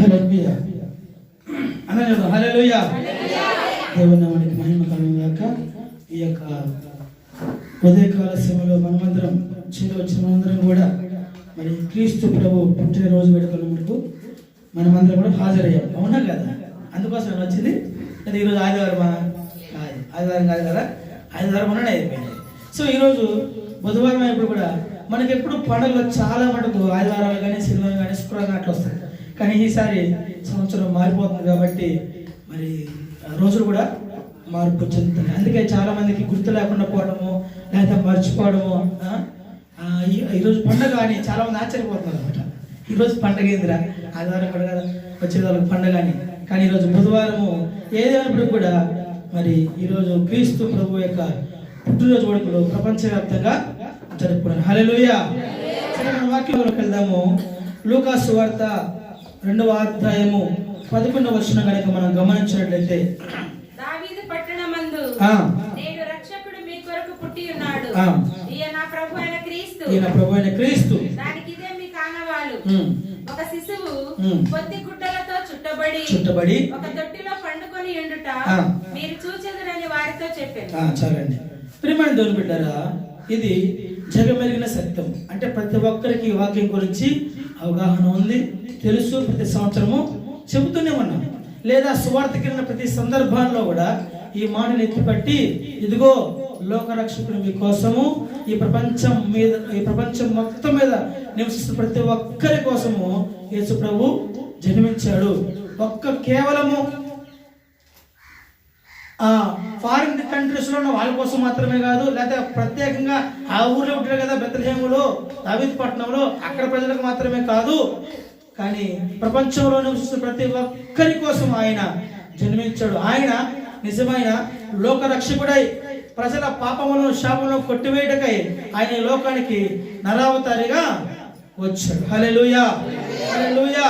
హల్లెలూయా. అనలేదు హల్లెలూయా. దేవుని నామానికి మహిమ కలుగుగాక ఈ యొక్క ఉదయకాల సమయంలో మనమందరం చేరి వచ్చిన మనందరం కూడా మరి క్రీస్తు ప్రభు పుట్టినరోజు వేడుకల మనకు మనమందరం కూడా హాజరయ్యాం. అవునా కదా? అందుకోసం వచ్చింది. అది ఈరోజు ఆదివారం కాదు ఆదివారం కాదు కదా? ఆదివారం మొన్ననే అయిపోయింది. సో ఈరోజు బుధవారం అయినప్పుడు కూడా మనకి ఎప్పుడు పండుగలు చాలా మటుకు ఆదివారాలు కానీ శనివారం కానీ శుక్రవారం కానీ అట్లా వస్తాయి. కానీ ఈసారి సంవత్సరం మారిపోతుంది కాబట్టి మరి రోజులు కూడా మార్పు చెందుతున్నాయి. అందుకే చాలా మందికి గుర్తు లేకుండా పోవడము లేదా మర్చిపోవడము ఈ- ఈరోజు పండగ అని చాలా మంది ఆశ్చర్యపోతున్నారు అనమాట ఈరోజు పండగ ఏందిరా? ఆదివారం కూడా కదా వచ్చే వాళ్ళకి పండగ అని. కానీ ఈరోజు బుధవారము ఏదైనప్పుడు కూడా మరి ఈరోజు క్రీస్తు ప్రభు యొక్క పుట్టినరోజు కొడుకులు ప్రపంచవ్యాప్తంగా జరుపుకున్నారు. హలే సరే వాక్యంలోకి వెళ్దాము. లూకాసు వార్త రెండవ అధ్యాయము పదకొండవ వచనం కనుక మనం గమనించినట్లయితే దావీదు పట్టణమందు ఆ, నేడు రక్షకుడు మీ కొరకు పుట్టి ఉన్నాడు. ఆ. ఈయన ప్రభు అయిన క్రీస్తు. ఈయన ప్రభు అయిన క్రీస్తు. దానికి ఇదే మీ కానవాలు. ఉమ్, ఒక శిశువు ఉమ్. కొద్ది గుడ్డలతో చుట్టబడి చుట్టబడి ఒక పండుకొని. మీరు చూచెదరని వారితో చెప్పాను. ఆ, చాలండి. ప్రియమైన దేవుని బిడ్డారా ఇది జగమెరిగిన సత్యం. అంటే ప్రతి ఒక్కరికి ఈ వాక్యం గురించి అవగాహన ఉంది తెలుసు ప్రతి సంవత్సరము. చెబుతూనే ఉన్నాం. లేదా సువార్తకిరిన ప్రతి సందర్భాల్లో కూడా ఈ మాటను ఎత్తిపట్టి ఇదిగో లోకరక్షకుడు మీ కోసము ఈ ప్రపంచం మీద ఈ ప్రపంచం మొత్తం మీద నివసిస్తున్న ప్రతి ఒక్కరి కోసము యేసు ప్రభు జన్మించాడు. ఒక్క కేవలము ఫారిన్ కంట్రీస్లో ఉన్న వాళ్ళ కోసం మాత్రమే కాదు లేకపోతే ప్రత్యేకంగా ఆ ఊర్లో ఉంటారు కదా బెత్తలహేములో దావిత్ పట్టణంలో అక్కడ ప్రజలకు మాత్రమే కాదు కానీ ప్రపంచంలో నివసిస్తున్న ప్రతి ఒక్కరి కోసం ఆయన జన్మించాడు. ఆయన నిజమైన లోక రక్షకుడై ప్రజల పాపములను శాపములను కొట్టివేయటకై ఆయన ఈ లోకానికి నరావతారిగా వచ్చాడు. హల్లెలూయా! హల్లెలూయా!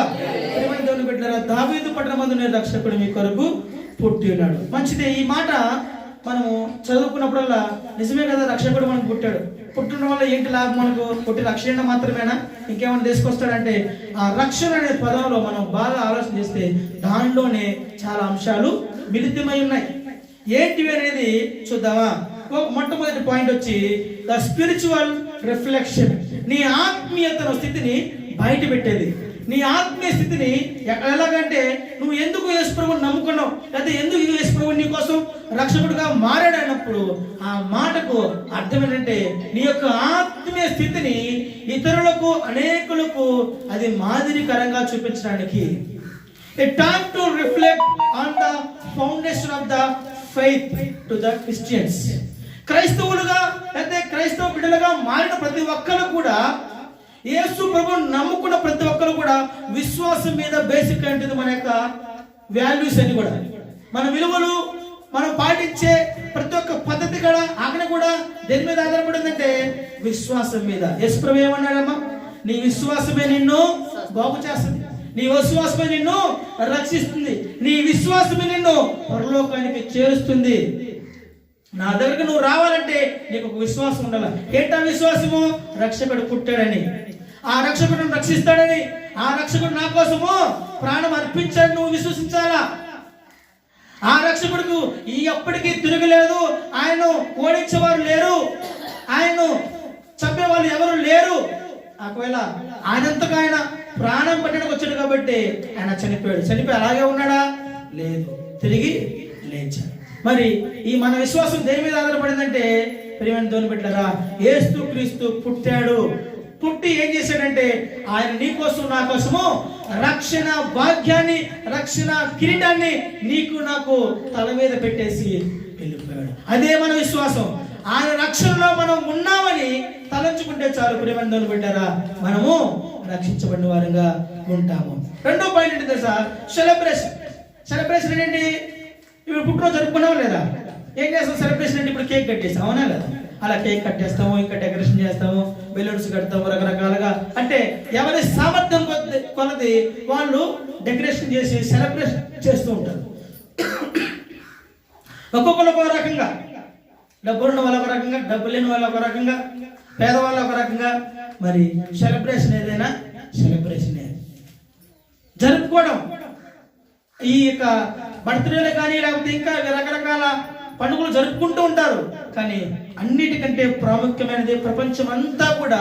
ప్రియమైన దేవుని బిడ్డలారా దావీదు పట్టణమందు నేను రక్షకుడు మీ కొరకు పుట్టి ఉన్నాడు. మంచిదే ఈ మాట మనము చదువుకున్నప్పుడల్లా నిజమే కదా రక్షకుడు మనకు పుట్టాడు. పుట్టడం వల్ల ఏంటి లాభం మనకు? పుట్టి రక్షణ మాత్రమేనా? ఇంకేమైనా తీసుకొస్తాడంటే ఆ రక్షణ అనే పదంలో మనం బాగా ఆలోచన చేస్తే దానిలోనే చాలా అంశాలు మిలితమై ఉన్నాయి. ఏంటివి అనేది చూద్దామా? ఓ మొట్టమొదటి పాయింట్ వచ్చి ద స్పిరిచువల్ రిఫ్లెక్షన్ నీ ఆత్మీయతను స్థితిని బయట పెట్టేది నీ ఆత్మీయ స్థితిని ఎలాగంటే నువ్వు ఎందుకు యేసుప్రభుని నమ్ముకున్నావు? లేకపోతే ఎందుకు యేసుప్రభు నీ కోసం రక్షకుడిగా మారాడన్నప్పుడు ఆ మాటకు అర్థం ఏంటంటే నీ యొక్క ఆత్మీయ స్థితిని ఇతరులకు అనేకులకు అది మాదిరికరంగా చూపించడానికి. A time to reflect on the foundation of the faith to the Christians క్రైస్తవులుగా లేకపోతే క్రైస్తవ బిడ్డలుగా మారిన ప్రతి ఒక్కరు కూడా యేసు ప్రభు నమ్ముకున్న ప్రతి ఒక్కరు కూడా విశ్వాసం మీద బేసిక్ ఏంటిది మన యొక్క వాల్యూస్ అని కూడా. మన విలువలు మనం పాటించే ప్రతి ఒక్క పద్ధతి కూడా ఆజ్ఞ కూడా దేని మీద ఆధారపడిందంటే విశ్వాసం మీద. యేసు ప్రభు ఏమన్నాడమ్మా? నీ విశ్వాసమే నిన్ను బాగు చేస్తుంది. నీ విశ్వాసమే నిన్ను రక్షిస్తుంది. నీ విశ్వాసమే నిన్ను పరలోకానికి చేరుస్తుంది. నా దగ్గరకు నువ్వు రావాలంటే నీకు ఒక విశ్వాసం ఉండాలి. ఏంటా విశ్వాసము? రక్షకుడు పుట్టాడని. ఆ రక్షకుడు రక్షిస్తాడని ఆ రక్షకుడు నా కోసము ప్రాణం అర్పించాడు నువ్వు విశ్వసించాలా? ఆ రక్షకుడుకు ఈ ఎప్పటికీ తిరగలేదు. ఆయన ఓడించేవారు లేరు. ఆయన్ను చంపేవాళ్ళు ఎవరు లేరు. ఒకవేళ ఆయనంతకు ఆయన ప్రాణం పట్టడానికి వచ్చాడు కాబట్టి ఆయన చనిపోయాడు. చనిపోయి అలాగే ఉన్నాడా? లేదు. తిరిగి లేచాడు. మరి ఈ మన విశ్వాసం దేని మీద ఆధారపడిందంటే ప్రియమైన దోని పెట్టారా ఏస్తు క్రీస్తు పుట్టాడు. పుట్టి ఏం చేశాడంటే ఆయన నీ కోసం నా కోసము రక్షణ భాగ్యాన్ని రక్షణ కిరీటాన్ని నీకు నాకు తల మీద పెట్టేసి వెళ్ళిపోయాడు. అదే మన విశ్వాసం. ఆయన రక్షణలో మనం ఉన్నామని తలంచుకుంటే చాలు. ప్రియమందరు పెట్టారా మనము రక్షించబడిన వారంగా ఉంటాము. రెండో పాయింట్ ఏంటి తెలుసా? సెలబ్రేషన్ సెలబ్రేషన్ ఏంటి? ఇప్పుడు పుట్టినరోజు జరుపుకున్నాం లేదా? ఏం చేస్తాం సెలబ్రేషన్ అంటే ఇప్పుడు కేక్ కట్టేసాం అవునా లేదా? అలా కేక్ కట్టేస్తాము ఇంకా డెకరేషన్ చేస్తాము బెలూన్స్ కడతాము రకరకాలుగా. అంటే ఎవరి సామర్థ్యం కొన్నది కొలది వాళ్ళు డెకరేషన్ చేసి సెలబ్రేషన్ చేస్తూ ఉంటారు. ఒక్కొక్కరు ఒక రకంగా. డబ్బులున్న వాళ్ళు ఒక రకంగా డబ్బు లేని వాళ్ళు ఒక రకంగా పేదవాళ్ళు ఒక రకంగా. మరి సెలబ్రేషన్ ఏదైనా సెలబ్రేషన్ జరుపుకోవడం. ఈ యొక్క బర్త్డేలు కానీ లేకపోతే ఇంకా రకరకాల పండుగలు జరుపుకుంటూ ఉంటారు. కానీ అన్నిటికంటే ప్రాముఖ్యమైనది ప్రపంచం అంతా కూడా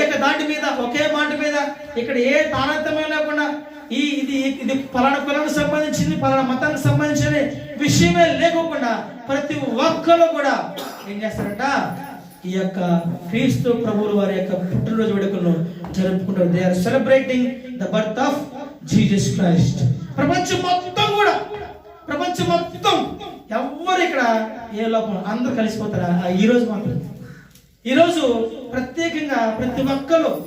ఏక దాటి మీద ఒకే మాట మీద ఇక్కడ ఏ తారతమ్యం లేకుండా ఈ ఇది ఇది పలానా కులానికి సంబంధించింది పలానా మతానికి సంబంధించిన విషయమే లేకోకుండా ప్రతి ఒక్కరు కూడా ఏం చేస్తారంట? ఈ యొక్క క్రీస్తు ప్రభువుల వారి యొక్క పుట్టినరోజు వేడుకలను జరుపుకుంటారు. They are celebrating the birth of Jesus Christ ప్రపంచం మొత్తం కూడా ప్రపంచం మొత్తం ఎవ్వరు ఇక్కడ ఏ లోపం అందరూ కలిసిపోతారా. ఆ మాత్రం. ఈరోజు ప్రత్యేకంగా ప్రతి ఒక్కరు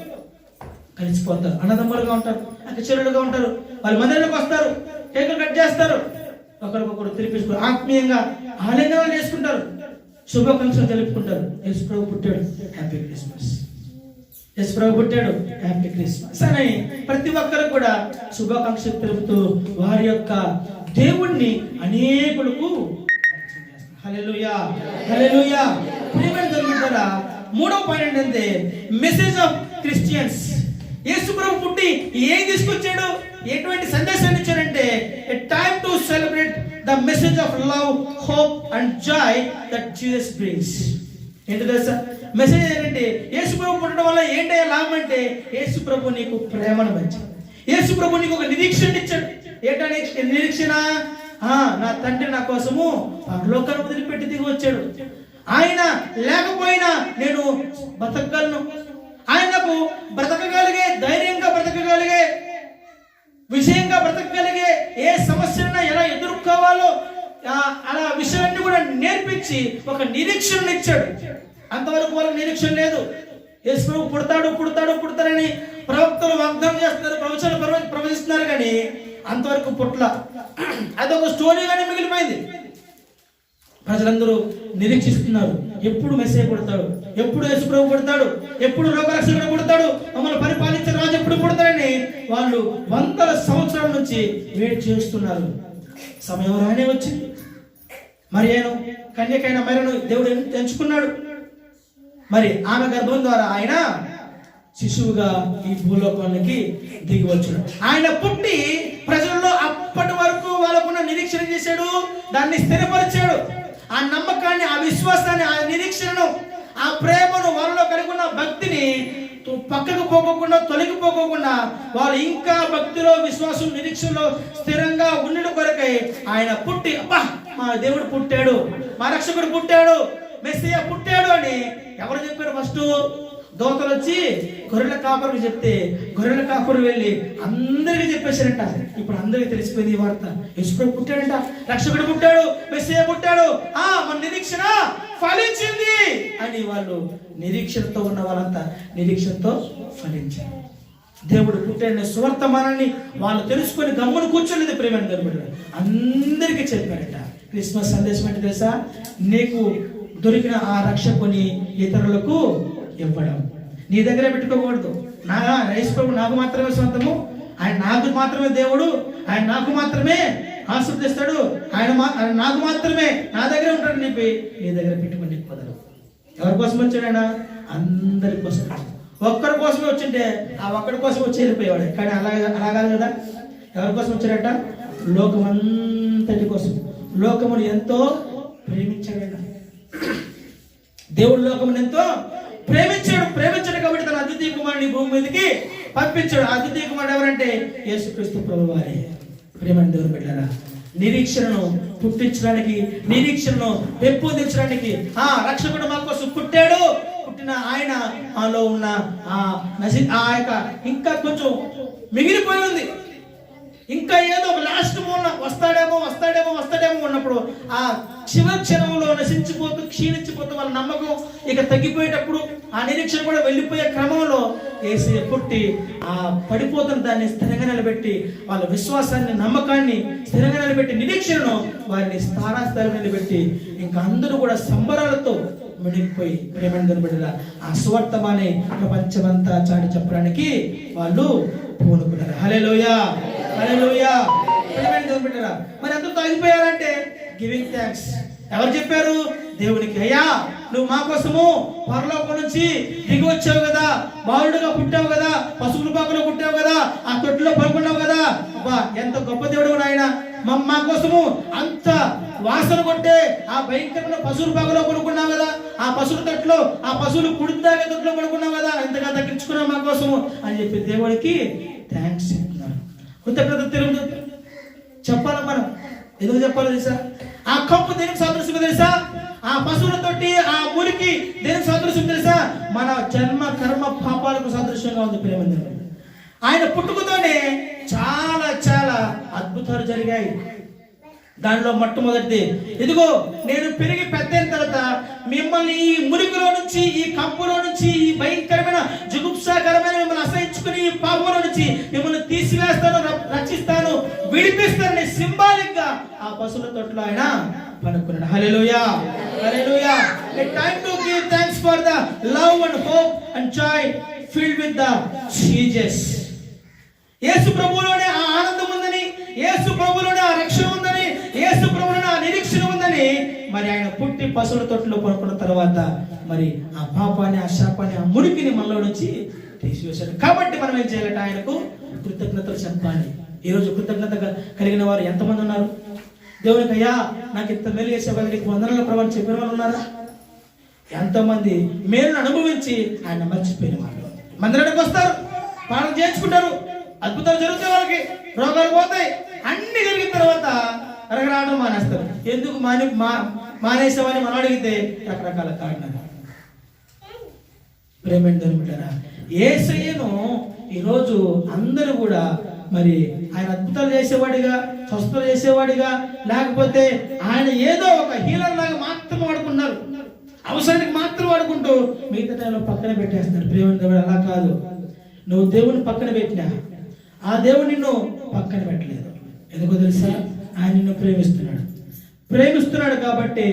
కలిసిపోతారు. అన్నదమ్ములుగా ఉంటారు అక్కచెరులుగా ఉంటారు వాళ్ళ మందిరానికి వస్తారు కేకులు కట్ చేస్తారు ఒకరికొకరు తిరిపించుకుంటారు ఆత్మీయంగా ఆలింగనాలు చేసుకుంటారు శుభాకాంక్షలు తెలుపుకుంటారు. యేసు ప్రభు పుట్టాడు. Happy Christmas. యేసు ప్రభు పుట్టాడు. Happy Christmas. అని ప్రతి ఒక్కరు కూడా శుభాకాంక్షలు తెలుపుతూ వారి యొక్క దేవుణ్ణి అనేకులకు హల్లెలూయా. హల్లెలూయా. ప్రియమైన దేవుడారా మూడో పాయింట్ ఏంటంటే మెసేజ్ ఆఫ్ క్రిస్టియన్స్ యేసు ప్రభు పుట్టి ఏం తీసుకొచ్చాడు? ఎటువంటి సందేశాన్ని ఇచ్చాడంటే a time to celebrate the message of love hope and joy that Jesus brings ఏంటి తెలుసా? మెసేజ్ ఏంటంటే యేసు ప్రభు పుట్టడం వల్ల ఏంటి లాభం అంటే యేసు ప్రభు నీకు ప్రేమను పంచాడు. యేసు ప్రభు నీకు ఒక నిరీక్షణ ఇచ్చాడు. ఏంటనే నిరీక్షణ? నా తండ్రి నా కోసము పరలోకాన్ని వదిలిపెట్టి దిగి వచ్చాడు. ఆయన లేకపోయినా నేను బతకగలను ఆయనకు బ్రతకగలిగే ధైర్యంగా బ్రతకగలిగే విషయంగా బ్రతకగలిగే ఏ సమస్యను ఎలా ఎదుర్కోవాలో ఆ, అలా విషయాన్ని కూడా నేర్పించి ఒక నిరీక్షణ ఇచ్చాడు. అంతవరకు వాళ్ళకి నిరీక్షణ లేదు. యేసు పుడతాడు పుడతాడు పుడతాడని ప్రవక్తలు వాగ్దానం చేస్తున్నారు ప్రవచనాలు ప్రవ- ప్రవచిస్తున్నారు కానీ అంతవరకు పుట్ల. అదొక స్టోరీగానే మిగిలిపోయింది. ప్రజలందరూ నిరీక్షిస్తున్నారు. ఎప్పుడు మెసేజ్ కొడతాడు? ఎప్పుడు యశుప్రభు కొడతాడు? ఎప్పుడు రోగరక్షకుడు కొడతాడు? మమ్మల్ని పరిపాలించిన రాజు ఎప్పుడు కొడతాడని వాళ్ళు వందల సంవత్సరాల నుంచి వెయిట్ చేస్తున్నారు. సమయం రానే వచ్చింది. మరి నేను కన్యకైన మరను దేవుడు ఎంచుకున్నాడు. మరి ఆమె గర్భం ద్వారా ఆయన శిశువుగా ఈ భూలోకానికి దిగి వచ్చాడు. ఆయన పుట్టి అప్పటి వరకు వాళ్ళకున్న నిరీక్షణ చేశాడు దాన్ని స్థిరపరిచాడు. ఆ నమ్మకాన్ని ఆ విశ్వాసాన్ని ఆ నిరీక్షణను ఆ ప్రేమను వాళ్ళలో కలిగి ఉన్న భక్తిని పక్కకు పోకోకుండా తొలగిపోకోకుండా వాళ్ళు ఇంకా భక్తిలో విశ్వాసం నిరీక్షణలో స్థిరంగా ఉండడం కొరకై ఆయన పుట్టి అబ్బా మా దేవుడు పుట్టాడు మా రక్షకుడు పుట్టాడు మెస్సయ్య పుట్టాడు అని ఎవరు చెప్పారు ఫస్ట్? దోతలు వచ్చి గొర్రెల కాపరులు చెప్తే గొర్రెల కాపరు వెళ్ళి అందరికీ చెప్పేశారంట. ఇప్పుడు అందరికీ తెలిసిపోయింది ఈ వార్త. యశ్వరుడు పుట్టాడంట. రక్షకుడు పుట్టాడు. మెస్సియా పుట్టాడు. ఆ మన నిరీక్షణ ఫలించింది అని వాళ్ళు నిరీక్షణతో ఉన్న వాళ్ళంతా నిరీక్షణతో ఫలించారు. దేవుడు పుట్టిన సువర్తమానాన్ని వాళ్ళు తెలుసుకొని గమ్మును కూర్చోలేదు ప్రేమ గర్భుడు అందరికీ చెప్పారట. క్రిస్మస్ సందేశం అంటే తెలుసా? నీకు దొరికిన ఆ రక్షకుని ఇతరులకు ఇవ్వడం. నీ దగ్గరే పెట్టుకోకూడదు. నా యేసు ప్రభు నాకు మాత్రమే సొంతము. ఆయన నాకు మాత్రమే దేవుడు. ఆయన నాకు మాత్రమే ఆస్వాదిస్తాడు ఆయన మా ఆయన నాకు మాత్రమే నా దగ్గర ఉంటాడు చెప్పి నీ దగ్గర పెట్టుకుని కుదరదు. ఎవరి కోసం వచ్చాడు ఆయన? అందరి కోసం. ఒక్కరి కోసమే వచ్చింటే ఆ ఒక్కడి కోసం వచ్చి వెళ్ళిపోయేవాడు. కానీ అలా అలా కాదు. కదా ఎవరి కోసం వచ్చాడట? లోకమంతటి కోసం. లోకమును ఎంతో ప్రేమించాడు దేవుడు లోకమును ఎంతో ప్రేమించాడు ప్రేమించాడు కాబట్టి తన అద్వితీయ కుమారుని భూమి మీదకి పంపించాడు. అద్వితీయ కుమారుడు ఎవరంటే యేసుక్రీస్తు ప్రభు వారే ప్రేమని దేవుడు పెట్టారా నిరీక్షణను పుట్టించడానికి నిరీక్షణను పెంపొందించడానికి ఆ రక్షకుడు మా కోసం పుట్టాడు. పుట్టిన ఆయన ఆలో ఉన్న ఆ నసి ఆ యొక్క ఇంకా కొంచెం మిగిలిపోయి ఉంది. ఇంకా ఏదో ఒక లాస్ట్ మూలన వస్తాడేమో వస్తాడేమో వస్తాడేమో ఉన్నప్పుడు ఆ చివరి క్షణంలో నశించిపోతూ క్షీణించిపోతూ వాళ్ళ నమ్మకం ఇక తగ్గిపోయేటప్పుడు ఆ నిరీక్షణ కూడా వెళ్ళిపోయే క్రమంలో వేసి పుట్టి ఆ పడిపోతున్న దాన్ని స్థిరంగా నిలబెట్టి వాళ్ళ విశ్వాసాన్ని నమ్మకాన్ని స్థిరంగా నిలబెట్టి నిరీక్షణను వారిని స్థానాస్థానం నిలబెట్టి ఇంకా అందరూ కూడా సంబరాలతో మునిగిపోయి ప్రేమను బిడ్డల ఆ సువర్తమానే ప్రపంచమంతా చాటి చెప్పడానికి వాళ్ళు పూనుకున్నారు. హలే లోయా ప్రియమైన మరి అందరూ తగ్గిపోయారంటే గివింగ్ థ్యాంక్స్ ఎవరు చెప్పారు? దేవునికి అయ్యా నువ్వు మా కోసము పరలోకం నుంచి దిగి వచ్చావు కదా. బాలుడుగా పుట్టావు కదా. పశువుల పాకలో పుట్టావు కదా. ఆ తొట్టులో పడుకున్నావు కదా. అబ్బా ఎంత గొప్ప దేవుడు ఆయన మా కోసము అంత వాసన కొట్టే ఆ భయంకరమైన పశువుల పాకలో కొనుక్కున్నావు కదా. ఆ పశువుల తొట్టులో ఆ పశువులు కుడిదాగే తొట్టులో పడుకున్నావు కదా. ఎంతగా తగ్గించుకున్నావు మా కోసము అని చెప్పి దేవుడికి థ్యాంక్స్ కృతజ్ఞత తెలుగు చెప్పాలి మనం? ఎందుకు చెప్పాలి తెలుసా? ఆ కప్పు దేనికి సాదృశ్యం తెలుసా? ఆ పశువులతోటి ఆ మురికి దేనికి సాదృశ్యం తెలుసా? మన జన్మ కర్మ పాపాలకు సాదృశ్యంగా ఉంది ప్రేమ ఆయన పుట్టుకతోనే చాలా చాలా అద్భుతాలు జరిగాయి. దానిలో మొట్టమొదటిది. ఇదిగో నేను పెరిగి పెద్దయిన తర్వాత మిమ్మల్ని ఈ మురికిలో నుంచి ఈ కంపులో నుంచి ఈ భయంకరమైన జుగుప్సాకరమైన మిమ్మల్ని అసహించుకుని ఈ పాపంలో నుంచి మిమ్మల్ని తీసివేస్తాను రచిస్తాను విడిపిస్తాను విడిపిస్తానని సింబాలిక్గా ఆ పశువుల తొట్లో ఆయన పనుకున్నాడు. Hallelujah hallelujah time to give thanks for the love and hope and joy filled with the the యేసు ప్రభువులోనే ఆ ఆనందం ఉందని యేసు ప్రభువులోనే ఆ రక్షణ నిరీక్షణ ఉందని మరి ఆయన పుట్టి పశువుల తొట్టులో పడుకున్న తర్వాత మరి ఆ పాపాన్ని ఆ శాపాన్ని ఆ మురికిని మనలో నుంచి తీసివేశాడు. కాబట్టి మనం ఏం చేయాలంటే ఆయనకు కృతజ్ఞతలు చెప్పాలి. ఈ రోజు కృతజ్ఞత కలిగిన వారు ఎంతమంది ఉన్నారు? దేవునికి అయ్యా నాకు ఇంత మేలు చేసే వాళ్ళకి వందనాల ప్రభావం చెప్పిన వాళ్ళు ఉన్నారా? ఎంతమంది మేలును అనుభవించి ఆయన మర్చిపోయిన వాళ్ళు. మందిరానికి వస్తారు పాలన చేయించుకుంటారు. అద్భుతాలు జరుగుతాయి వాళ్ళకి రోగాలు పోతాయి. అన్ని జరిగిన తర్వాత రగరాడడం మానేస్తారు. ఎందుకు మాని మా మానేసామని మనం అడిగితే రకరకాల కారణాలు. ప్రేమేంటి దొరుకుతారా? ఏసయ్యను ఈరోజు అందరూ కూడా మరి ఆయన అద్భుతాలు చేసేవాడిగా స్వస్థలు చేసేవాడిగా లేకపోతే ఆయన ఏదో ఒక హీలర్ లాగా మాత్రం వాడుకున్నారు. అవసరానికి మాత్రం వాడుకుంటూ మిగతా టైంలో పక్కన పెట్టేస్తున్నారు. ప్రేమ దేవుడు? అలా కాదు. నువ్వు దేవుని పక్కన పెట్టినా ఆ దేవుడు నిన్ను పక్కన పెట్టలేదు. ఎందుకో తెలుసా? ఆయన నిన్ను ప్రేమిస్తున్నాడు. ప్రేమిస్తున్నాడు కాబట్టి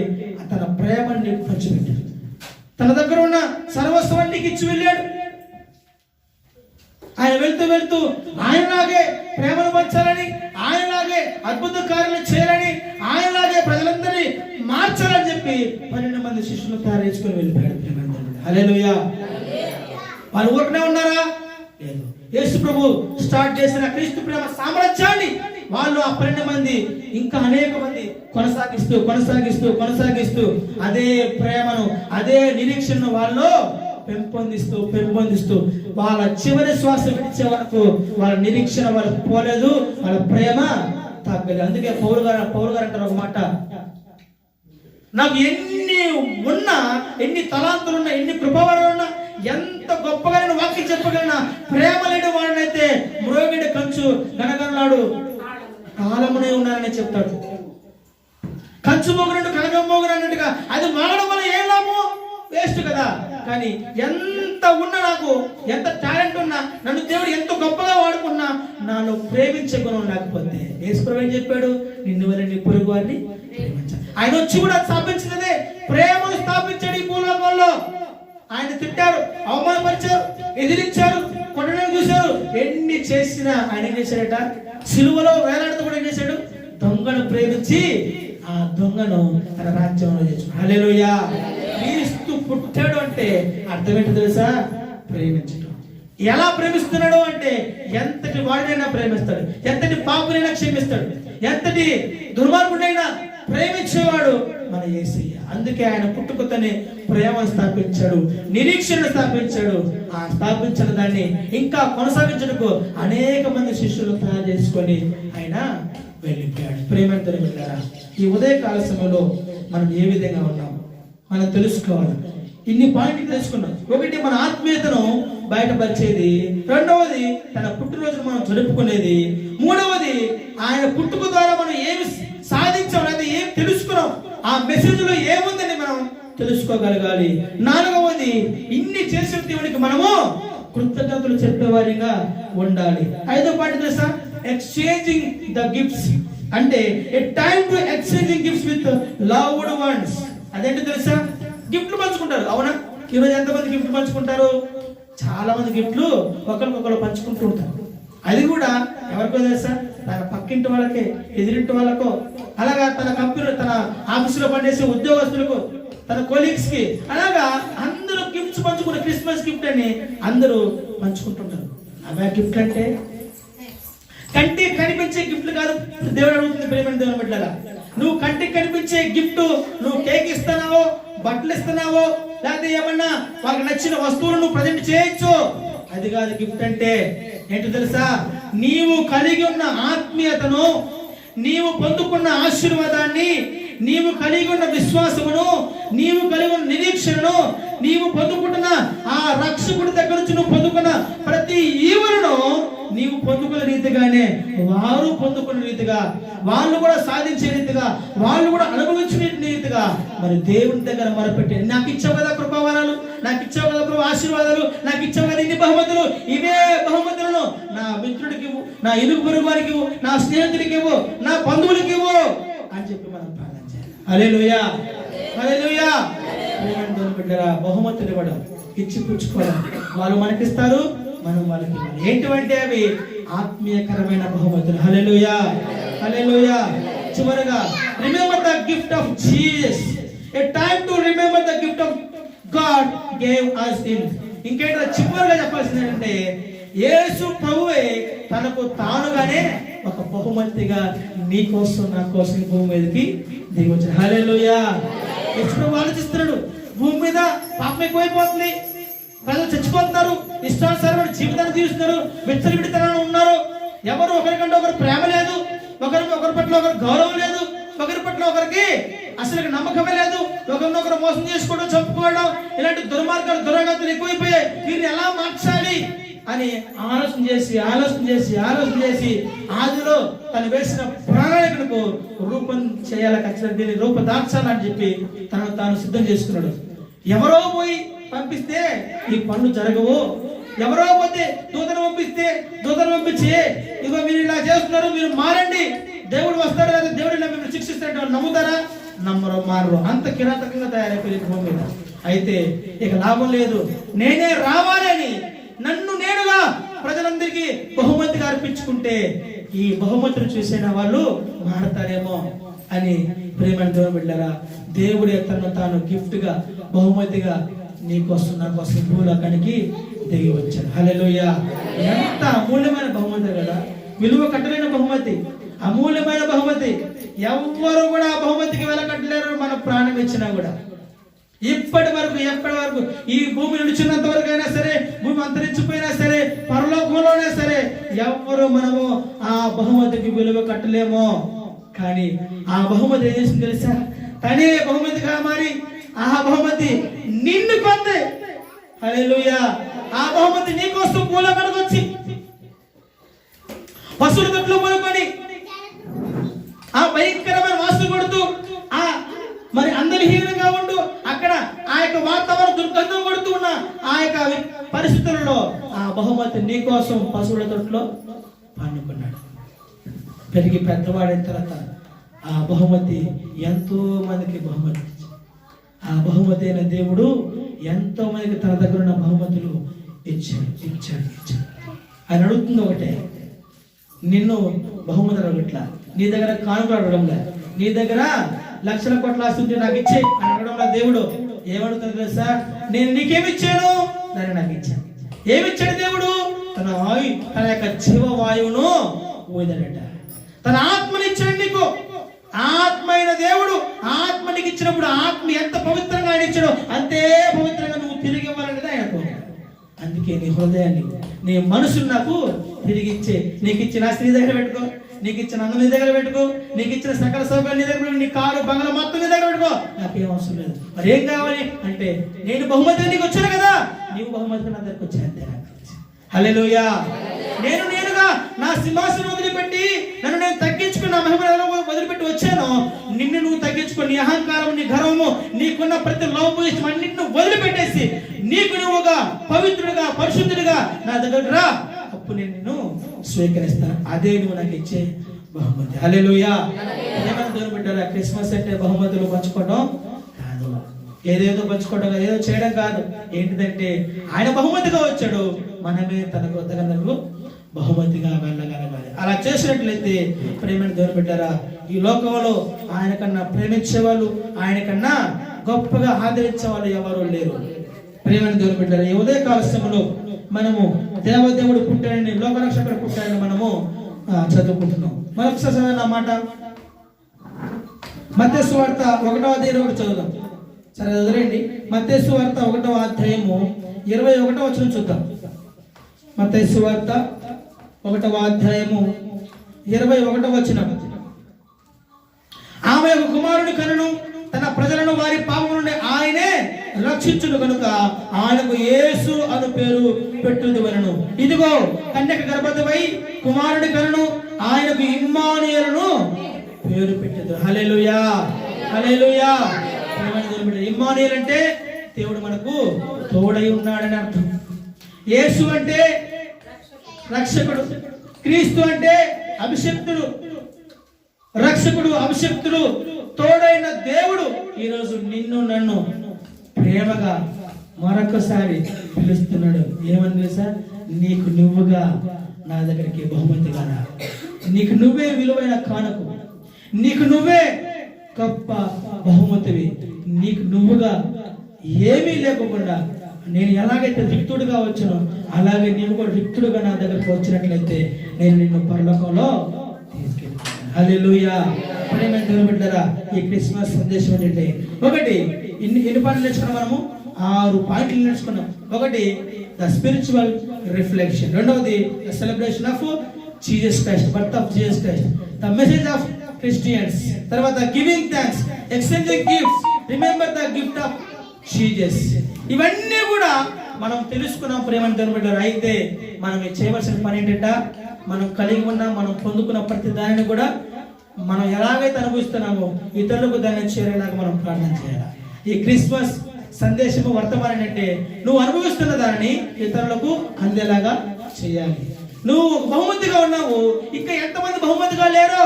తన ప్రేమని నీకు పంచిపెట్టాడు. తన దగ్గర ఉన్న సర్వస్వాన్ని నీకు ఇచ్చి వెళ్ళాడు. ఆయన వెళ్తూ వెళ్తూ ఆయనలాగే ప్రేమను పంచాలని ఆయనలాగే అద్భుత కార్యాలు చేయాలని ఆయనలాగే ప్రజలందరినీ మార్చాలని చెప్పి పన్నెండు మంది శిష్యులు తయారు చేసుకుని వెళ్ళిపోయాడు హల్లెలూయా. వాళ్ళు ఊరికనే ఉన్నారా? లేదు. యేసు ప్రభు స్టార్ట్ చేసిన క్రీస్తు ప్రేమ సామ్రాజ్యాన్ని వాళ్ళు ఆ పన్నెండు మంది ఇంకా అనేక మంది కొనసాగిస్తూ కొనసాగిస్తూ కొనసాగిస్తూ అదే ప్రేమను అదే నిరీక్షణను వాళ్ళు పెంపొందిస్తూ పెంపొందిస్తూ వాళ్ళ చివరి శ్వాస విడిచే వరకు వాళ్ళ నిరీక్షణ వాళ్ళకి పోలేదు వాళ్ళ ప్రేమ తగ్గలేదు. అందుకే పౌరు గారు పౌరు గారు అంటారు ఒక మాట. నాకు ఎన్ని ఉన్నా ఎన్ని తలాంతులున్నా ఎన్ని కృపవరాలు ఉన్నా ఎంత గొప్పగా నేను వాక్యం చెప్పగలనా ప్రేమ లేని వాడినైతే మ్రోగిడి కంచు గనగన్నాడు కాలమునే ఉన్నానని చెప్తాడు. కంచు మోగునట్టు కనకం మోగును అన్నట్టుగా అది మాగడం వల్ల ఏం లాభం? వేస్ట్ కదా. కానీ ఎంత ఉన్నా నాకు ఎంత టాలెంట్ ఉన్నా నన్ను దేవుడు ఎంత గొప్పగా వాడుకున్నా నాలో ప్రేమించే గుణం లేకపోతే. యేసుప్రభు ఏం చెప్పాడు? నిన్ను వల్ల నీ పొరుగు వారిని ప్రేమించాలి ఆయన వచ్చి కూడా స్థాపించినదే. ప్రేమను స్థాపించాడు ఈ భూలోకంలో. ఆయన తిట్టారు అవమానపరిచారు ఎదిరించారు కొట్టడం చూశారు. ఎన్ని చేసినా ఆయన ఏం చేశారట? సిలువలో వేలాడుతూ కూడా ఏం చేశాడు? దొంగను ప్రేమించి ఆ దొంగను తన రాజ్యంలో చేర్చుకున్నాడు. హల్లెలూయా. క్రీస్తు పుట్టాడు అంటే అర్థం ఏంటి తెలుసా? ప్రేమించడం ఎలా ప్రేమిస్తున్నాడు అంటే ఎంతటి వాడినైనా ప్రేమిస్తాడు ఎంతటి పాపునైనా క్షమిస్తాడు ఎంతటి దుర్మార్గుడైనా ప్రేమించేవాడు మన ఏసయ్య అందుకే ఆయన పుట్టుకతోనే ప్రేమ స్థాపించాడు నిరీక్షణ స్థాపించాడు. ఆ స్థాపించిన దాన్ని ఇంకా కొనసాగించడానికి అనేక మంది శిష్యులు తయారు చేసుకొని ఆయన వెళ్ళిపోయాడు. ప్రేమంతరం వెళ్ళారా? ఈ ఉదయకాల సమయంలో మనం ఏ విధంగా ఉన్నాం? మనం తెలుసుకోవాలి. ఇన్ని పాయింట్లు తెలుసుకున్నాం. ఒకటి మన ఆత్మీయతను బయటపరిచేది. రెండవది తన పుట్టినరోజును మనం జరుపుకునేది. మూడవది ఆయన పుట్టుక ద్వారా మనం ఏమి సాధించాం లేదా ఏం తెలుసుకున్నాం. ఆ మెసేజ్లో ఏముందని మనం తెలుసుకోగలగాలి. నాలుగవది ఇన్ని చేసిన దేవునికి మనము కృతజ్ఞతలు చెప్పేవారిగా ఉండాలి. ఐదో పాయింట్ తెలుసా? ఎక్స్చేంజింగ్ ద గిఫ్ట్స్ అంటే a time to exchanging gifts with loved ones అదేంటి తెలుసా? గిఫ్ట్లు పంచుకుంటారు. అవునా? ఈరోజు ఎంతమంది గిఫ్ట్లు పంచుకుంటారు? చాలా మంది గిఫ్ట్లు ఒకరికొకరు పంచుకుంటూ ఉంటారు. అది కూడా ఎవరికో తెలుసా? తన పక్కింటి వాళ్ళకే ఎదిరింటి వాళ్ళకో అలాగా తన కంపెనీ తన ఆఫీసులో పనిచేసే ఉద్యోగస్తులకు తన కొలీగ్స్కి అలాగా అందరూ గిఫ్ట్స్ పంచుకుంటారు క్రిస్మస్ గిఫ్ట్ అని అందరూ పంచుకుంటుంటారు. అవే గిఫ్ట్ అంటే? కంటికి కనిపించే గిఫ్ట్లు కాదు. దేవుడు అడుగుతుంది ప్రేమ దేవుని బిడ్డగా నువ్వు కంటికి కనిపించే గిఫ్ట్ నువ్వు కేక్ ఇస్తున్నావో బట్టలు ఇస్తున్నావో? లేకపోతే ఏమన్నా వాళ్ళకి నచ్చిన వస్తువులను ప్రజెంట్ చేయొచ్చు? అది కాదు గిఫ్ట్ అంటే ఏంటో తెలుసా? నీవు కలిగి ఉన్న ఆత్మీయతను నీవు పొందుకున్న ఆశీర్వాదాన్ని నీవు కలిగి ఉన్న విశ్వాసమును నీవు కలిగి ఉన్న నిరీక్షణను నీవు పొందుకుంటున్న ఆ రక్షకుడి దగ్గర నుంచి నువ్వు పొందుకున్న ప్రతి ఈవులను నీవు పొందుకున్న రీతిగానే వారు పొందుకున్న రీతిగా వాళ్ళు కూడా సాధించే రీతిగా వాళ్ళు కూడా అనుభవించిన రీతిగా మరి దేవుని దగ్గర మొరపెట్టి. నాకు ఇచ్చావు కదా కృపావరాలు నాకు ఇచ్చావు కదా ప్రభు ఆశీర్వాదాలు నాకు ఇచ్చావు కదా ఇన్ని బహుమతులు ఇవే బహుమతులను నా మిత్రుడికి ఇవ్వు నా ఇరుగు పొరుగు వారికి ఇవ్వు నా స్నేహితుడికి ఇవ్వు నా బంధువులకి ఇవ్వు అని చెప్పి మనం ప్రార్థన చేయాలి. హల్లెలూయా హల్లెలూయా. ప్రేమను దేవుని బహుమతులు ఇవ్వడం ఇచ్చి పుచ్చుకోవడం వాళ్ళు మనకిస్తారు మనం వాళ్ళకి ఇవ్వాలి. ఏంటివంటే అవి? ఆత్మీయకరమైన బహుమతులు. హలెలుయా హలెలుయా చివరగా remember the gift of Jesus a time to remember the gift of God gave us him. ఇంకేంటో చివరిగా చెప్పాల్సింది ఏంటంటే యేసు ప్రభువే తనకు తానుగానే ఒక బహుమతిగా నీ కోసం నా కోసం భూమి మీదకి దిగి వచ్చాడు హల్లెలూయా ఎప్పుడు ఆలోచిస్తున్నాడు. భూమి మీద పాపం ఎక్కువైపోతుంది. ప్రజలు చచ్చిపోతున్నారు ఇష్టానుసారమైన జీవితాన్ని జీవిస్తున్నారు విచ్చలవిడితనాలు ఉన్నారు. ఎవరు ఒకరికంటే ఒకరు ప్రేమ లేదు ఒకరికి ఒకరి పట్ల ఒకరు గౌరవం లేదు ఒకరి పట్ల ఒకరికి అసలు నమ్మకమే లేదు. ఒకరినొకరు మోసం చేసుకోవడం చంపుకోవడం ఇలాంటి దుర్మార్గాలు దురాగతులు ఎక్కువైపోయాయి. వీరిని ఎలా మార్చాలి అని ఆలోచన చేసి ఆలోచన చేసి ఆలోచన చేసి ఆదిలో తను వేసిన ప్రణాళికలకు రూపం చేయాలి ఖచ్చితంగా. దీన్ని రూపదార్చాలని చెప్పి తను తాను సిద్ధం చేసుకున్నాడు. ఎవరో పోయి పంపిస్తే ఈ పనులు జరగవు. ఎవరో పోతే దూతను పంపిస్తే దూతను పంపించి ఇగో మీరు ఇలా చేస్తున్నారు మీరు మారండి. దేవుడు వస్తాడు లేదా దేవుడు ఇలా మిమ్మల్ని శిక్షిస్తాడు నమ్ముతారా? నమ్మరు మారరు. అంత కిరాతకంగా తయారైపోయింది భూమి మీద. అయితే ఇక లాభం లేదు. నేనే రావాలని నన్ను నేనుగా ప్రజలందరికీ బహుమతిగా అర్పించుకుంటే ఈ బహుమతిని చూసిన వాళ్ళు మారతారేమో అని ప్రేమ దూరం వెళ్ళారా దేవుడే తను తాను గిఫ్ట్గా బహుమతిగా నీకోసం నా కోసం భూలోకానికి దిగి వచ్చాడు హలోయ ఎంత అమూల్యమైన బహుమతి కదా. విలువ కట్టలేని బహుమతి. అమూల్యమైన బహుమతి. ఎవ్వరు కూడా ఆ బహుమతికి వెలకట్టలేరు మన ప్రాణం ఇచ్చినా కూడా. ఇప్పటి వరకు ఎప్పటి వరకు ఈ భూమి నిలిచినంత వరకు అయినా సరే భూమి అంతరించిపోయినా సరే పరలోకంలోనే సరే ఎవ్వరు మనము ఆ బహుమతికి విలువ కట్టలేమో. కానీ ఆ బహుమతి ఏం చేసింది తెలుసా? తనే బహుమతిగా మారి ఆ బహుమతి నిన్ను కొంది హల్లెలూయా. ఆ బహుమతి నీకోసం పూల వచ్చి పశువుల తట్లో మొదలుకొని ఆ భయంకరమైన వాస్తు కొడుతూ ఆ మరి అందరిహీనంగా ఉండు. అక్కడ ఆ యొక్క వాతావరణ దుర్గంధం కొడుతూ ఉన్న ఆ యొక్క పరిస్థితుల్లో పరిస్థితులలో ఆ బహుమతి నీకోసం పశువుల తొట్లో పండుకున్నాడు. పెరిగి పెద్దవాడైన తర్వాత ఆ బహుమతి ఎంతో మందికి బహుమతి. ఆ బహుమతి అయిన దేవుడు ఎంతో మందికి తన దగ్గర ఉన్న బహుమతులు ఇచ్చాడు ఇచ్చాడు ఇచ్చాడు. ఆయన అడుగుతుంది ఒకటే నిన్ను బహుమతి అడగట్లా నీ దగ్గర కానుకలు అడగడంలే నీ దగ్గర లక్షల కోట్ల ఆస్తి నాకు ఇచ్చే అని అడగడంలా దేవుడు. ఏమడుగుతుంది తెలుసా? నేను నీకేమిచ్చాను దాన్ని నాకు ఇచ్చాను ఏమిచ్చాడు దేవుడు? తన వాయు తన యొక్క జీవ వాయువును ఊదడట. తన ఆత్మనిచ్చాడు నీకు. ఆత్మ అయిన దేవుడు ఆత్మ నీకు ఇచ్చినప్పుడు ఆత్మ ఎంత పవిత్రంగా ఆయన ఇచ్చాడో అంతే పవిత్రంగా నువ్వు తిరిగి ఇవ్వాలనేది ఆయన కోరిక అందుకే నీ హృదయాన్ని నీ మనసు నాకు తిరిగి ఇచ్చే నీకు ఇచ్చిన స్త్రీ దగ్గర పెట్టుకో నీకు ఇచ్చిన అన్నం నీ దగ్గర పెట్టుకో నీకు ఇచ్చిన సకల సౌకర్యాలు నీ దగ్గర నీ కారు బంగ్లా మొత్తం నీ దగ్గర పెట్టుకో. నాకేం అవసరం లేదు. మరి ఏం కావాలి అంటే నేను బహుమతి నీకు వచ్చాను కదా. నీవు బహుమతి నా దగ్గరకు వచ్చాను అంతే హలెలుయా నేను నేనుగా నా సింహాసనం వదిలిపెట్టి నన్ను నేను తగ్గించుకుని నా మహిమ వదిలిపెట్టి వచ్చాను. నిన్ను నువ్వు తగ్గించుకొని నీ అహంకారం నీ గర్వము నీకున్న ప్రతి లోపం ఇష్టం అన్నింటిని వదిలిపెట్టేసి నీకు నువ్వుగా పవిత్రుడిగా పరిశుద్ధుడిగా నా దగ్గర రా. అప్పుడు నేను నిన్ను స్వీకరిస్తాను. అదే నువ్వు నాకు ఇచ్చే బహుమతి. హలెలుయా ఏమైనా దూరం పెట్టారా? క్రిస్మస్ అంటే బహుమతులు పంచుకోవడం ఏదేదో పంచుకోవడం ఏదో చేయడం కాదు. ఏంటిదంటే ఆయన బహుమతిగా వచ్చాడు. మనమే తన కృతజ్ఞతలకు బహుమతిగా వెళ్ళగలగాలి. అలా చేసినట్లయితే ప్రేమను దేవుని ఈ లోకంలో ఆయన కన్నా ప్రేమించే వాళ్ళు ఆయన కన్నా గొప్పగా ఆదరించే వాళ్ళు ఎవరు లేరు. ప్రేమను దేవుని ఈ ఉదయ కాల మనము దేవదేవుడు పుట్టాడని లోకరక్షకుడు పుట్టాడని మనము చదువుకుంటున్నాం. మరొకసారి చదవండి ఆ మాట. మత్స్సు వార్త ఒకటవ దేవుడు చదువుదాం. సరే వదిలేండి మత్తేసు వార్త ఒకటవ అధ్యాయము ఇరవై ఒకటవ వచ్చిన చూద్దాం. మత్స్సు వార్త ఒకటవ అధ్యాయము ఇరవై ఒకటో వచ్చిన ఆమె యొక్క కుమారుని కనును తన ప్రజలను వారి పాపం నుండి ఆయనే రక్షించును కనుక ఆయనకు యేసు అను పేరు పెట్టుదు వలను. ఇదిగో కన్యక గర్భవతివై కుమారుని కనును ఆయనకు ఇమ్మానుయేలును పేరు పెట్టదు. హల్లెలూయా! హల్లెలూయా! ఇమ్మానుయేలు అంటే దేవుడు మనకు తోడై ఉన్నాడని అర్థం. యేసు అంటే రక్షకుడు. క్రీస్తు అంటే అభిషక్తుడు. రక్షకుడు అభిషక్తుడు తోడైన దేవుడు. ఈరోజు నిన్ను నన్ను ప్రేమగా మరొకసారి పిలుస్తున్నాడు. ఏమని తెలుసా? నీకు నువ్వుగా నా దగ్గరికి బహుమతిగా రా. నీకు నువ్వే విలువైన కానుకు. నీకు నువ్వే గొప్ప బహుమతివి. నీకు నువ్వుగా ఏమీ లేకుండా నేను ఎలాగైతే రిక్తుడుగా వచ్చానో అలాగే నేను కూడా రిక్తుడుగా నా దగ్గరకు వచ్చినట్లయితే నేను నిన్ను పరలోకంలో తీసుకెళ్తాను. హల్లెలూయా. ఈ క్రిస్మస్ సందేశం ఏంటంటే ఒకటి ఎన్ని ఎన్ని పాటలు నేర్చుకున్నాం మనము? ఆరు పాయింట్లు నేర్చుకున్నాం. ఒకటి ద స్పిరిచువల్ రిఫ్లెక్షన్. రెండవది the celebration of Jesus Christ birth of Jesus Christ. The message of Christians తర్వాత giving thanks exchanging gifts remember the gift of Jesus ఇవన్నీ కూడా మనం తెలుసుకున్నాం ప్రేమను దేవుని అయితే మనం చేయవలసిన పని ఏంటంటే మనం కలిగి ఉన్న మనం పొందుకున్న ప్రతి దానిని కూడా మనం ఎలాగైతే అనుభవిస్తున్నామో ఇతరులకు దాన్ని చేరేలాగా మనం ప్రార్థన చేయాలి. ఈ క్రిస్మస్ సందేశము వర్తమానం అంటే నువ్వు అనుభవిస్తున్న దానిని ఇతరులకు అందేలాగా చేయాలి. నువ్వు బహుమతిగా ఉన్నావు ఇంకా ఎంతమంది బహుమతిగా లేరో?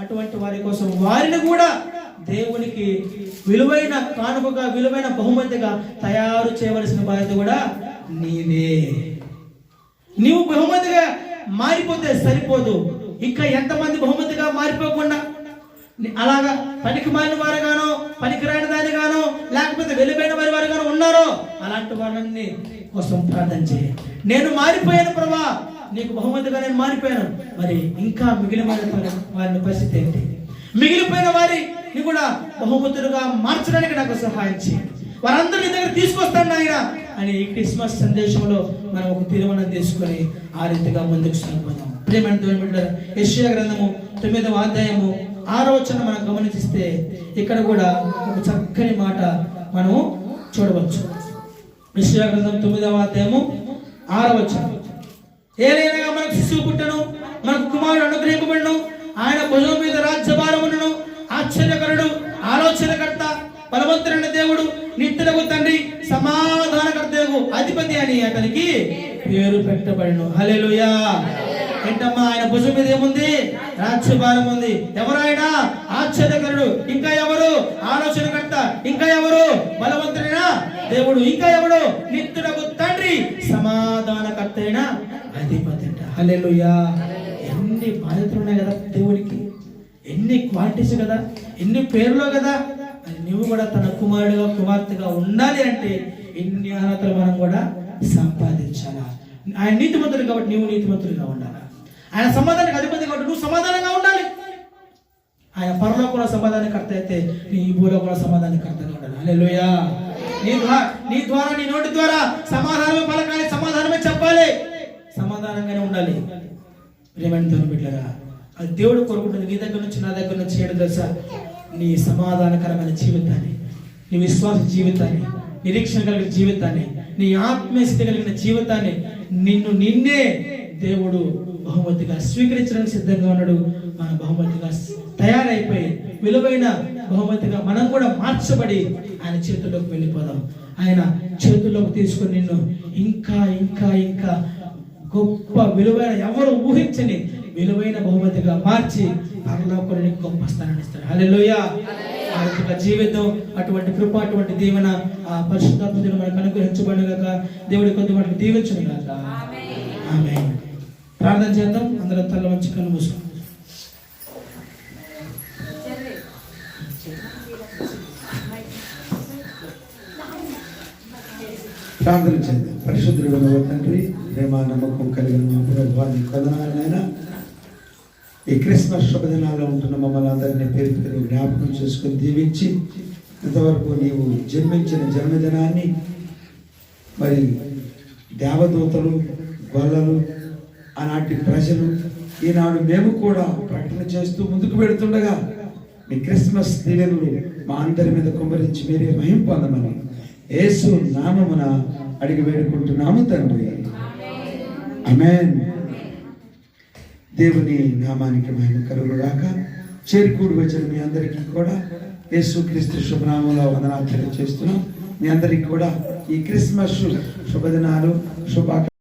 అటువంటి వారి కోసం వారిని కూడా దేవునికి విలువైన కానుకగా విలువైన బహుమతిగా తయారు చేయవలసిన బాధ్యత కూడా నీదే. నీవు బహుమతిగా మారిపోతే సరిపోదు. ఇంకా ఎంతమంది బహుమతిగా మారిపోకుండా అలాగా పనికి మారిన వారుగానో పనికిరాని దానిగానో లేకపోతే వెళ్ళిపోయిన వారి వారుగానో ఉన్నారో అలాంటి వారిని కోసం ప్రార్థన చేయి నేను మారిపోయాను ప్రభా. నీకు బహుమతిగా నేను మారిపోయాను. మరి ఇంకా మిగిలిన వారి వారిని పరిస్థితి ఏంటి? మిగిలిపోయిన వారిని కూడా బహుమతులుగా మార్చడానికి నాకు సహాయం చేయండి. వారందరినీ దగ్గర తీసుకొస్తాను ఆయన అని ఈ క్రిస్మస్ సందేశంలో మనం ఒక తీర్మానం తీసుకొని ఆ రీతిగా ముందుకు సాగిపోదాం ప్రేమ దేవుని గ్రంథము తొమ్మిదవ అధ్యాయము ఆలోచన మనం గమనిస్తే ఇక్కడ కూడా ఒక చక్కని మాట మనము చూడవచ్చు. విశ్వగ్రంథం తొమ్మిదవ అధ్యాయము ఆరవచనం ఏదైనా మనకు శిశువు పుట్టను మనకు కుమారుడు అనుగ్రహింపబడను ఆయన భుజం మీద రాజ్యభారమును ఆశ్చర్యకరుడు ఆలోచనకర్త బలవంతుడైన దేవుడు నిత్యులకు తండ్రి సమాధానకర్తకు అధిపతి అని అతనికి పేరు పెట్టబడను. హలే ఏంటమ్మా ఆయన భుజం మీద ఏముంది? రాజ్యభారం ఉంది. ఎవరాయన ఆశ్చర్యకరుడు. ఇంకా ఎవరు? ఆలోచనకర్త. ఇంకా ఎవరు? బలవంతుడైనా దేవుడు. ఇంకా ఎవడు? నిత్యుడకు తండ్రి. సమాధానకర్త అయినా అధిపతి. అంట హల్లెలూయా. ఎన్ని బాధ్యతలు ఉన్నాయి కదా దేవుడికి ఎన్ని క్వాలిటీస్ కదా? ఎన్ని పేర్లో కదా? మరి నువ్వు కూడా తన కుమారుడుగా కుమార్తెగా ఉండాలి అంటే ఎన్ని అర్హతలు మనం కూడా సంపాదించాలా? ఆయన నీతిమంతుడు కాబట్టి నువ్వు నీతిమంతుడిగా ఉండాలా? ఆయన సమాధానానికి అధిపతి కాబట్టి నువ్వు సమాధానంగా ఉండాలి. ఆయన పరలోకంలో సమాధానకర్త అయితే నీ ఈ భూలోకంలో సమాధానకర్తగా ఉండాలి. అలే లోయా నీ ద్వారా నీ ద్వారా నీ నోటి ద్వారా సమాధానమే పలకాలి సమాధానమే చెప్పాలి. సమాధానంగానే ఉండాలి. ప్రేమని దేవుని బిడ్డరా అది దేవుడు కోరుకుంటుంది నీ దగ్గర నుంచి నా దగ్గర నుంచి ఏడు తెలుసా నీ సమాధానకరమైన జీవితాన్ని నీ విశ్వాస జీవితాన్ని నిరీక్షణ కలిగిన జీవితాన్ని నీ ఆత్మీయస్థితి కలిగిన జీవితాన్ని నిన్ను నిన్నే దేవుడు బహుమతిగా స్వీకరించడానికి సిద్ధంగా ఉన్నాడు. మన బహుమతిగా తయారైపోయి విలువైన బహుమతిగా మనం కూడా మార్చబడి ఆయన చేతుల్లోకి వెళ్ళిపోదాం. ఆయన చేతుల్లోకి తీసుకొని నిన్ను ఇంకా ఇంకా ఇంకా గొప్ప విలువైన ఎవరు ఊహించని విలువైన బహుమతిగా మార్చి పరలోకరుని గొప్ప స్థానాన్ని ఇస్తారు. హల్లెలూయా. ఆ యొక్క జీవితం అటువంటి కృప అటువంటి దీవెన ఆ పరిశుద్ధాత్మ మనకు అనుగ్రహించబడినగాక. దేవుడి కొద్ది మనకు దీవించను ఆమె ప్రార్థన చేద్దాం. అందరం తల్ల మంచి కళ్ళు మూసుకోండి ప్రార్థన చేద్దాం. పరిశుద్ధుడు తండ్రి ప్రేమ నమ్మకం కలిగిన మా ప్రభావాన్ని కదనాలైనా ఈ క్రిస్మస్ శుభదినాల్లో ఉంటున్న మమ్మల్ని అందరినీ పేరు పేరు జ్ఞాపకం చేసుకుని దీవించి ఇంతవరకు నీవు జన్మించిన జన్మదినాన్ని మరి దేవదూతలు గొల్లలు ఆనాటి ప్రజలు ఈనాడు మేము కూడా ప్రకటన చేస్తూ ముందుకు పెడుతుండగా మీ క్రిస్మస్ దీవెనలు మా అందరి మీద కుమ్మరించి మీరే మహిం పొందమని యేసు నామమున అడిగి వేడుకుంటున్నాము తండ్రి. అమెన్ దేవుని నామానికి మహిమ కలుగుగాక చేరుకూడి వచ్చిన మీ అందరికీ కూడా యేసు క్రీస్తు శుభనామంలో వందనాలు తెలియజేస్తున్నాం. మీ అందరికీ కూడా ఈ క్రిస్మస్ శుభదినాలు శుభాకాంక్షలు